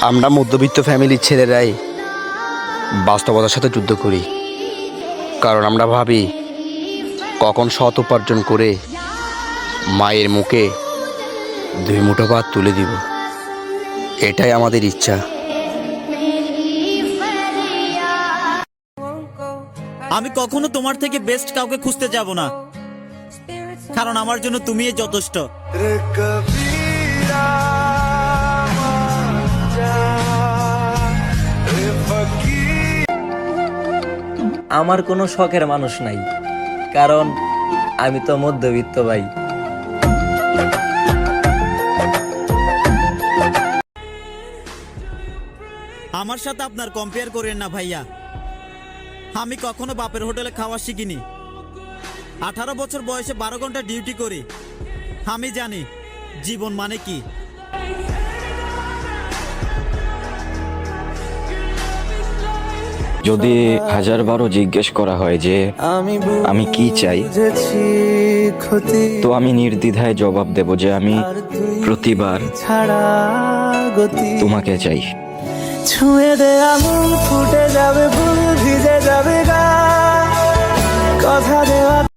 আমরা মধ্যবিত্ত ফ্যামিলির ছেলেরাই বাস্তবতার সাথে যুদ্ধ করি। কারণ আমরা ভাবি, কখন সৎ উপার্জন করে মায়ের মুখে দুই মুঠো ভাত তুলে দিব। এটাই আমাদের ইচ্ছা। আমি কখনো তোমার থেকে বেস্ট কাউকে খুঁজতে যাব না। কারণ আমার জন্য তুমিই যথেষ্ট। আমার কোনো শখের মানুষ নাই, কারণ আমি তো মধ্যবিত্ত ভাই। আমার সাথে আপনার কম্পেয়ার করেন না ভাইয়া। আমি কখনো বাপের হোটেলে খাওয়া শিখিনি। আঠারো বছর বয়সে বারো ঘণ্টা ডিউটি করি। আমি জানি, জীবন মানে কি। যদি হাজার বারো জিজ্ঞেস করা হয় যে আমি কি চাই? তো আমি নির্দ্বিধায় জবাব দেব যে আমি প্রতিবার ছাড়া গতি। তোমাকে চাই। ছুঁয়ে দে ফুটে যাবে ভুল ভিজে যাবে গা। কথা দেওয়া